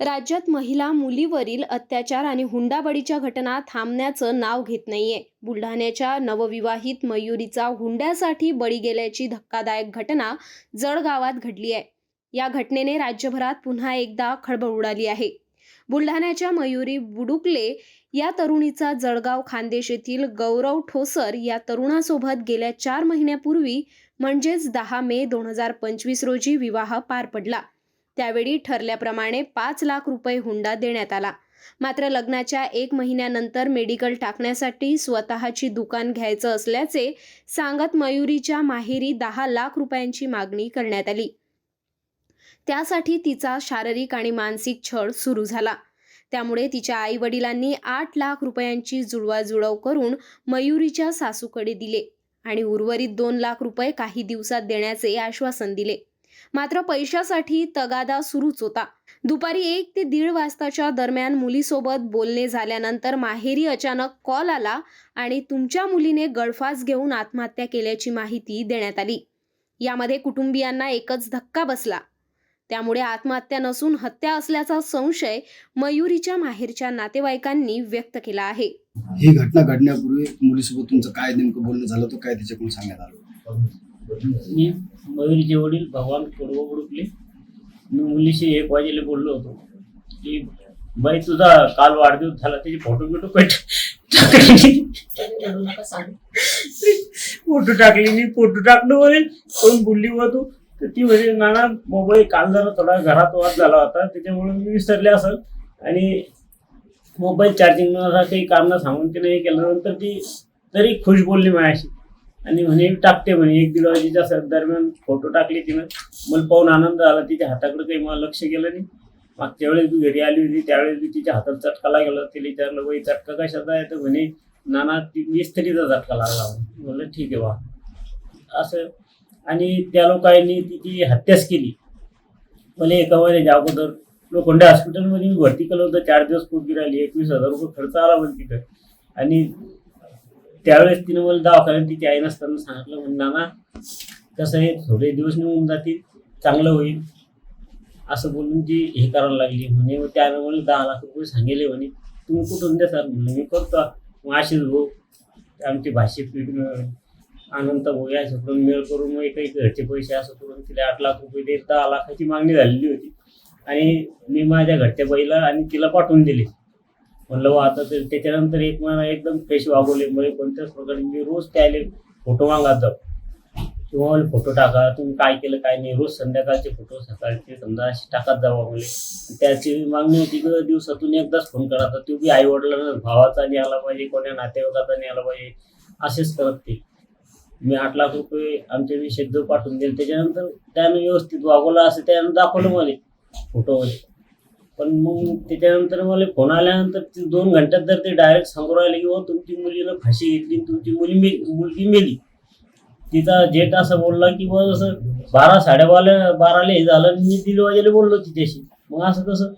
राज्यात महिला मुलीवरील अत्याचार आणि हुंडाबळीच्या घटना थांबण्याचं नाव घेत नाहीये. बुलढाण्याच्या नवविवाहित मयुरीचा हुंड्यासाठी बळी गेल्याची धक्कादायक घटना जळगावात घडली आहे. या घटनेने राज्यभरात पुन्हा एकदा खळबळ उडाली आहे. बुलढाण्याच्या मयुरी बुडुकले या तरुणीचा जळगाव खानदेश येथील गौरव ठोसर या तरुणासोबत गेल्या चार महिन्यापूर्वी म्हणजेच दहा मे दोन हजार पंचवीस रोजी विवाह पार पडला. त्यावेळी ठरल्याप्रमाणे पाच लाख रुपये हुंडा देण्यात आला. मात्र लग्नाच्या एक महिन्यानंतर मेडिकल टाकण्यासाठी स्वतःची दुकान घ्यायचं असल्याचे सांगत मयुरीच्या माहेरी दहा लाख रुपयांची मागणी करण्यात आली. त्यासाठी तिचा शारीरिक आणि मानसिक छळ सुरू झाला. त्यामुळे तिच्या आई वडिलांनी आठ लाख रुपयांची जुळवाजुळव करून मयुरीच्या सासूकडे दिले आणि उर्वरित दोन लाख रुपये काही दिवसात देण्याचे आश्वासन दिले. मात्र पैशासाठी तगादा सुरूच होता. दुपारी एक ते दीड वाजताच्या दरम्यान मुलीसोबत बोलणे झाल्यानंतर माहेरी अचानक कॉल आला आणि तुमच्या मुलीने गळफास घेऊन आत्महत्या केल्याची माहिती देण्यात आली. यामध्ये कुटुंबियांना एकच धक्का बसला. त्यामुळे आत्महत्या नसून हत्या असल्याचा संशय मयुरीच्या माहेरच्या नातेवाईकांनी व्यक्त केला आहे. ही घटना घडण्यापूर्वी मुलीसोबत तुमचं काय नेमकं बोलणं झालं तो काय त्याच्याकडून सांगण्यात आलं? मी मयुरीचे वडील भगवान पूर्व बुडुकले मी मुलीशी एक वाजेला बोललो होतो. की बाई तुझा काल वाढदिवस झाला त्याचे फोटो बिटो कट फोटो टाकले मी फोटो टाकलो म्हणे कोण बोलली बा तू? तर ती म्हणजे नाना मोबाईल काल जरा थोडा घरात वाद झाला होता त्याच्यामुळे मी विसरले असेल आणि मोबाईल चार्जिंग काही कारण सांगून तिने हे केल्यानंतर ती तरी खुश बोलली माझ्याशी. आणि म्हणे टाकते म्हणे एक दीड वाजेच्या दरम्यान फोटो टाकले तिनं मला पाहून आनंद झाला तिच्या हाताकडे काही मला लक्ष गेलं नाही. मागच्या वेळेस मी घरी आली होती त्यावेळेस मी तिच्या हातात चटका लागला. तिला विचारलं बाई चटका कशाचा आहे? तर म्हणे नाना ती मिस्त्रीचा चटका लागला. म्हणलं ठीक आहे बा. असं. आणि त्या लोकांनी तिची हत्याच केली. मला एका महिन्याच्या अगोदर लोखंडे हॉस्पिटलमध्ये मी भरती केलं होतं. चार दिवस पोटगी राहिली एकवीस हजार रुपये खर्च आला पण तिथं. आणि त्यावेळेस तिने मला दवाखान्यात तिची आई नसताना सांगितलं म्हणजे नाना कसं आहे? थोडे दिवस निघून जातील चांगलं होईल. असं बोलून ती हे करायला लागली. म्हणे मग त्यानं मला दहा लाख रुपये सांगितले म्हणे तुम्ही कुठून देतात? म्हणलं मी करतो. मग अशीच भाऊ आमची भाषेत अनंत भाऊ याच्याकडून मेळ करून मग काही घरचे पैसे असं करून तिला आठ लाख रुपये देत दहा लाखाची मागणी झालेली होती. आणि मी माझ्या घरच्या बाईला आणि तिला पाठवून दिले. म्हणलं वा आता ते त्याच्यानंतर एक महिना एकदम फ्रेश वागवले. म्हणजे कोणत्याच प्रकारे मी रोज त्याले फोटो मागत जाऊ. किंवा मला फोटो टाका. तुम्ही काय केलं काय नाही. रोज संध्याकाळचे फोटो सकाळचे समजा असे टाकत जावा मला त्याची मागणी होती की दिवसातून एकदाच फोन करायचा तो बी आई वडिलांना भावाचा नाही आला पाहिजे कोण्या नातेवाईकाचा नाही आला पाहिजे असेच करत ते. मी आठ लाख रुपये आमच्या विषयी जो पाठवून दिले. त्याच्यानंतर त्यानं व्यवस्थित वागवलं असं त्यानं दाखवलं मला. फोटोमध्ये पण मग त्याच्यानंतर मला फोन आल्यानंतर ते दोन घंट्यात जर ते डायरेक्ट सांगू राहिले की "हो, तुमची मुलीनं फाशी घेतली आणि तुमची मुली मे मुलगी मेली. तिचा जेट असं बोलला की बा जसं बारा साडेबारा बाराला हे झालं आणि मी दीड वाजेला बोललो तिच्याशी. मग असं कसं?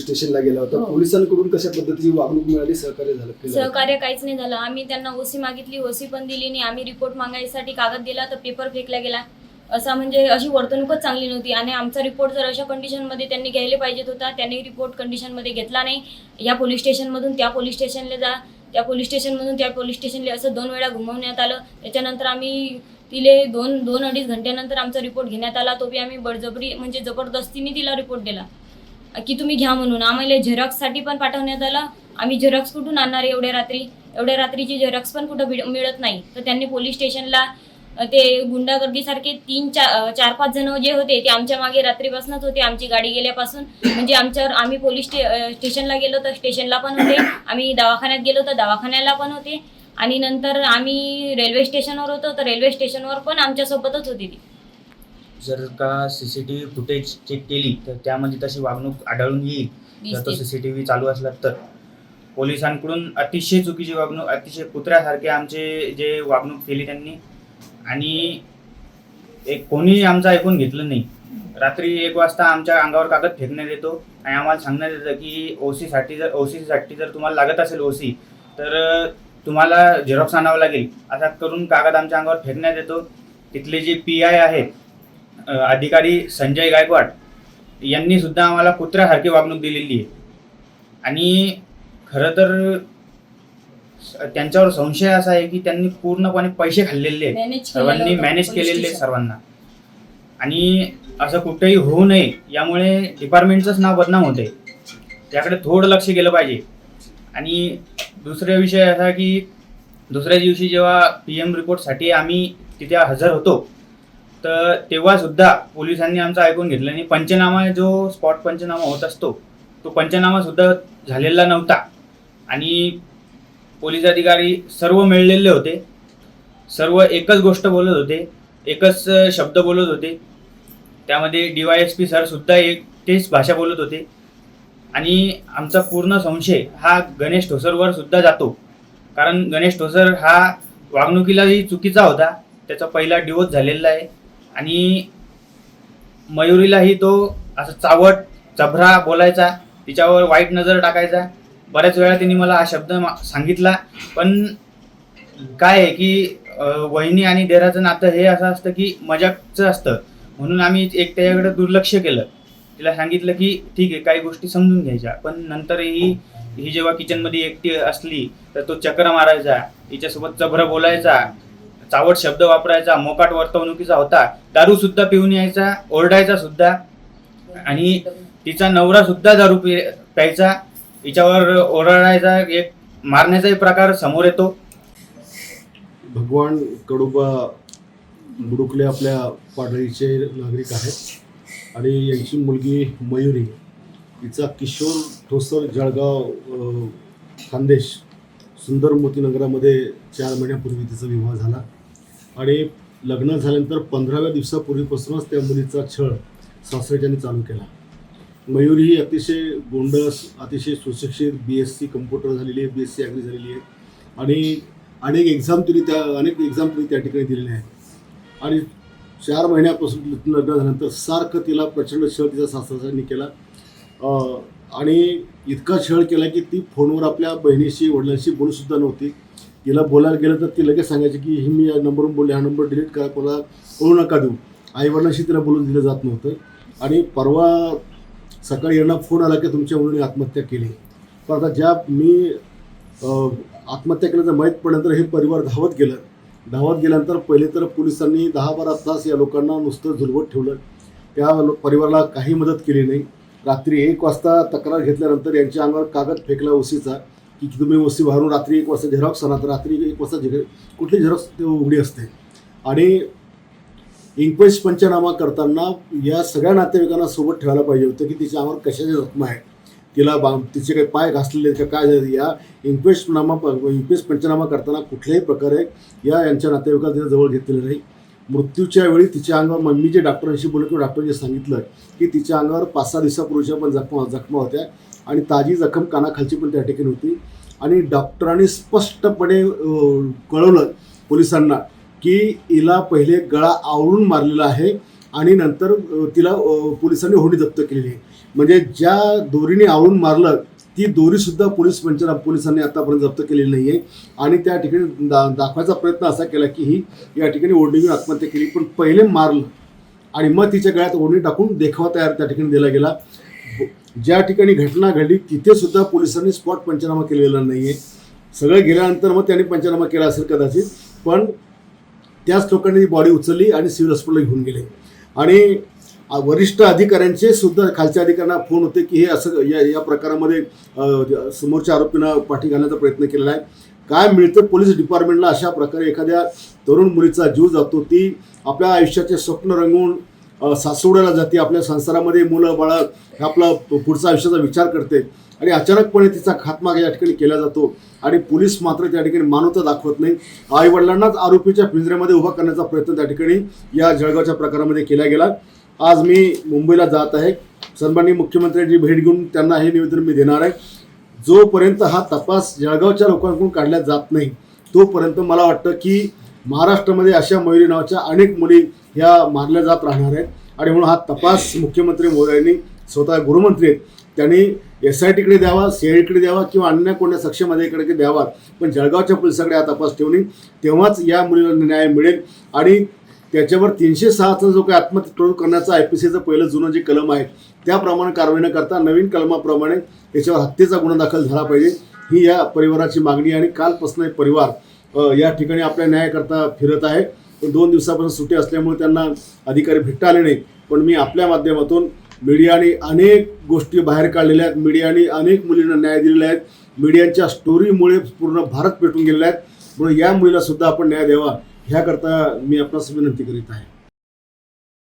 स्टेशनला गेला होता. हो. पोलिसांकडून कशा पद्धतीची वागणूक मिळाली? सहकार्य झालं? सहकार्य काहीच नाही झालं. आम्ही त्यांना ओसी मागितली ओसी पण दिली नाही. आम्ही रिपोर्ट मागायसाठी कागद दिला तर पेपर फेकला गेला. असा म्हणजे अशी वर्तणूकच चांगली नव्हती. आणि आमचा रिपोर्ट जर अशा कंडिशनमध्ये त्यांनी घ्यायला पाहिजेत होता त्यांनी रिपोर्ट कंडिशनमध्ये घेतला नाही. या पोलीस स्टेशनमधून त्या पोलीस स्टेशनला जा त्या पोलीस स्टेशनमधून त्या पोलीस स्टेशनला असं दोन वेळा घुमवण्यात आलं. त्याच्यानंतर आम्ही तिले दोन दोन अडीच घंट्यानंतर आमचा रिपोर्ट घेण्यात आला. तो बी आम्ही बळजबरी म्हणजे जबरदस्तीने तिला रिपोर्ट दिला. की तुम्ही घ्या म्हणून. आम्हाला झेरॉक्ससाठी पण पाठवण्यात आलं. आम्ही झेरॉक्स कुठून आणणार आहे एवढ्या रात्री? एवढ्या रात्रीची झेरॉक्स पण कुठं मिळत नाही. तर त्यांनी पोलीस स्टेशनला ते गुंडागर्दीसारखे तीन चार चार पाच जण जे होते ते आमच्या मागे रात्रीपासूनच होते. आमची गाडी गेल्यापासून म्हणजे आमच्यावर आम्ही पोलीस स्टेशनला गेलो तर स्टेशनला पण होते. आम्ही दवाखान्यात गेलो तर दवाखान्याला पण होते. आणि नंतर आम्ही रेल्वे स्टेशनवर होतो. तर रेल्वे स्टेशनवर पण आमच्यासोबतच होती ती. जर का C C T V footage check केली तर त्यामध्ये तशी वागणूक आढळून येईल. जर तो दिसते. सी सी टी व्ही चालू असला तर. पोलिसांकडून अतिशय चुकीची वागणूक अतिशय कुत्र्यासारखे आमचे जे वागणूक केली त्यांनी आणि एक कोणी आमचं ऐकून घेतलं नाही. रात्री एक वाजता आमच्या अंगावर कागद फेकण्यात येतो आणि आम्हाला सांगण्यात येतं की ओसीसाठी जर ओसीसाठी जर तुम्हाला लागत असेल ओसी तर तुम्हाला झेरॉक्स आणावं लागेल. असा करून कागद आमच्या अंगावर फेकण्यात येतो. तिथले जे पी आय आहेत अधिकारी संजय गायकवाड यांनी सुद्धा आम्हाला कुत्र्यासारखी वागणूक दिलेली आहे. आणि खरं तर त्यांच्यावर संशय असा आहे की त्यांनी पूर्णपणे पैसे खाल्लेले आहेत. सर्वांनी मॅनेज केलेले सर्वांना. आणि असं कुठेही होऊ नये यामुळे डिपार्टमेंटचंच नाव बदनाम होते. त्याकडे थोडं लक्ष गेलं पाहिजे. आणि दुसरा विषय असा की दुसऱ्या दिवशी जेव्हा पी एम रिपोर्टसाठी आम्ही तिथे हजर होतो तर तेव्हा सुद्धा पोलिसांनी आमचं ऐकून घेतलं आणि पंचनामा जो स्पॉट पंचनामा होत असतो तो पंचनामा सुद्धा झालेला नव्हता. आणि पोलीस अधिकारी सर्व मिळलेले होते. सर्व एकच गोष्ट बोलत होते. एकच शब्द बोलत होते. त्यामध्ये डी वाय एस पी सरसुद्धा एक तेच भाषा बोलत होते. आणि आमचा पूर्ण संशय हा गणेश ठोसरवर सुद्धा जातो. कारण गणेश ठोसर हा वागणुकीलाही चुकीचा होता. त्याचा पहिला डिवोर्स झालेला आहे. आणि मयुरीलाही तो असं चावट चभरा बोलायचा. तिच्यावर वाईट नजर टाकायचा. बऱ्याच वेळा त्यांनी मला हा शब्द मा- सांगितला पण काय आहे की वहिनी आणि देराचं नातं हे असं असतं की मजाकचं असतं. म्हणून आम्ही एक त्याच्याकडे दुर्लक्ष केलं. तिला सांगितलं की ठीक आहे काही गोष्टी समजून घ्यायच्या पण नंतरही ही जेव्हा किचनमध्ये एकटी असली तर तो चक्र मारायचा हिच्यासोबत चभरं बोलायचा चावट शब्द वापरायचा मोकाट वर्तवणुकीचा होता दारू सुद्धा पिऊन यायचा ओरडायचा सुद्धा आणि तिचा नवरा सुद्धा दारू पि प्यायचा हिच्यावर ओरडायचा एक मारण्याचाही प्रकार समोर येतो. भगवान कडुबा बुडुकले आपल्या पाडळीचे नागरिक आहेत. आणि यांची मुलगी मयुरी तिचा किशोर ठोसर जळगाव खानदेश सुंदर मोतीनगरामध्ये चार महिन्यापूर्वी तिचा विवाह झाला. आणि लग्न झाल्यानंतर पंधराव्या दिवसापूर्वीपासूनच त्या मुलीचा छळ सासऱ्याच्याने चालू केला. मयूर ही अतिशय गोंडस अतिशय सुशिक्षित बी एस सी कम्प्युटर झालेली आहे बी एस सी ॲग्री झालेली आहे. आणि अनेक एक्झाम तिने त्या अनेक एक्झाम तिने त्या ठिकाणी दिलेल्या आहेत. आणि चार महिन्यापासून लग्न झाल्यानंतर सारखं तिला प्रचंड छळ तिच्या सासऱ्याने केला. आणि इतका छळ केला की ती फोनवर आपल्या बहिणीशी वडिलांशी बोलूसुद्धा नव्हती. तिला बोलायला गेलं तर ती लगेच सांगायची की ही मी या नंबरवरून बोलले हा नंबर डिलीट करा कोणाला कळू नका देऊ. आईवडिलांशी तिला बोलून दिलं जात नव्हतं. आणि परवा सकाळी यांना फोन आला की तुमच्या मुलीने आत्महत्या केली. पण आता ज्या मी आत्महत्या केल्याचं माहीत पडल्यानंतर हे परिवार धावत गेलं. धावत गेल्यानंतर पहिले तर पोलिसांनी दहा बारा तास या लोकांना नुसतं झुलवत ठेवलं. त्या परिवाराला काही मदत केली नाही. रात्री एक वाजता तक्रार घेतल्यानंतर यांच्या अंगावर कागद फेकला ओसीचा की तुम्ही ओसी बाहेरून रात्री एक वाजता झेरॉक्स आणा. तर रात्री एक वाजता झेर कुठली झेरॉक्स ते उघडी असते. आणि इन्क्वेस्ट पंचनामा करताना या सगळ्या नातेवाईकांना सोबत ठेवायला पाहिजे होतं की तिच्या अंगावर कशाच्या जखमा आहे? तिला बा तिचे काही पाय घासलेले आहेत का? काय झालं? या इन्क्वेस्ट नामा इन्क्वेस्ट पंचनामा करताना कुठल्याही प्रकारे या यांच्या नातेवाईकाला तिच्या जवळ घेतलेलं नाही. मृत्यूच्या वेळी तिच्या अंगावर मग मी जे डॉक्टरांशी बोललो किंवा डॉक्टरांनी सांगितलं की तिच्या अंगावर पाच सहा दिवसापूर्वीच्या पण जखमा जखमा होत्या आणि ताजी जखम कानाखालची पण त्या ठिकाणी होती. आणि डॉक्टरांनी स्पष्टपणे कळवलं पोलिसांना की हिला पहिले गळा आवळून मारलेला आहे आणि नंतर तिला पोलिसांनी होडी जप्त केलेली आहे. म्हणजे ज्या दोरीने आवळून मारलं ती दोरीसुद्धा पोलीस पंचना पोलिसांनी आतापर्यंत जप्त केलेली नाही आहे आणि त्या ठिकाणी दा दाखवायचा प्रयत्न असा केला की ही या ठिकाणी ओढणी घेऊन आत्महत्या केली पण पहिले मारलं. आणि मग तिच्या गळ्यात ओढणी टाकून देखावा तयार त्या ठिकाणी दिला गेला. ज्या ठिकाणी घटना घडली तिथेसुद्धा पोलिसांनी स्पॉट पंचनामा केलेला नाही आहे सगळं गेल्यानंतर मग त्यांनी पंचनामा केला असेल कदाचित पण त्याच लोकांनी ती बॉडी उचलली आणि सिव्हिल हॉस्पिटलला घेऊन गेले. आणि वरिष्ठ अधिकाऱ्यांचे सुद्धा खालच्या अधिकाऱ्यांना फोन होते की हे असं या या प्रकारामध्ये समोरच्या आरोपींना पाठी घालण्याचा प्रयत्न केलेला आहे. काय मिळतं पोलीस डिपार्टमेंटला अशा प्रकारे एखाद्या तरुण मुलीचा जीव जातो ती आपल्या आयुष्याचे स्वप्न रंगवून सासवड्याला जाते आपल्या संसारामध्ये मुलं बाळं आपला पुढचा आयुष्याचा विचार करते. आणि अचानकपणे तिचा खात्मा या ठिकाणी केला जातो. आणि पोलीस मात्र त्या ठिकाणी मानवता दाखवत नाही. आईवडिलांनाच आरोपीच्या पिंजऱ्यामध्ये उभा करण्याचा प्रयत्न त्या ठिकाणी या जळगावच्या प्रकारामध्ये केला गेला. आज मी मुंबईला जात आहे. सन्माननीय मुख्यमंत्र्यांची भेट घेऊन त्यांना हे निवेदन मी देणार आहे. जोपर्यंत हा तपास जळगावच्या लोकांकडून काढला जात नाही तोपर्यंत मला वाटतं की महाराष्ट्रामध्ये अशा मयुरी नावाच्या अनेक मुली ह्या मारल्या जात राहणार आहेत. आणि म्हणून हा तपास मुख्यमंत्री मोदयांनी स्वतः गृहमंत्री आहेत. त्यांनी एस आय टीकडे द्यावा सी आय टीकडे द्यावा किंवा अन्य कोणत्या सक्षम अधिकाऱ्याकडे द्यावा पण जळगावच्या पोलिसाकडे हा तपास ठेवणे तेव्हाच या मुलीला न्याय मिळेल. आणि त्याच्यावर तीनशे सहाचा जो काही आत्महत्या करण्याचा आय पी सीचं पहिलं जुनं जे कलम आहे त्याप्रमाणे कारवाई न करता नवीन कलमाप्रमाणे याच्यावर हत्येचा गुन्हा दाखल झाला पाहिजे. ही या परिवाराची मागणी आणि कालपासून परिवार या ठिकाणी आपल्या न्यायाकरता फिरत आहे. पण दोन दिवसापासून सुट्टी असल्यामुळे त्यांना अधिकारी भेटता आले नाही पण मी आपल्या माध्यमातून मीडियाने अनेक गोष्टी बाहेर काढलेल्या आहेत. मीडियाने अनेक मुलींना न्याय दिलेला आहे. मीडियाच्या स्टोरीमुळे पूर्ण भारत पेटून गेलेला आहे. म्हणून या मुलीला सुद्धा आपण न्याय द्यावा ह्याकरता मी आपणास विनंती करीत आहे.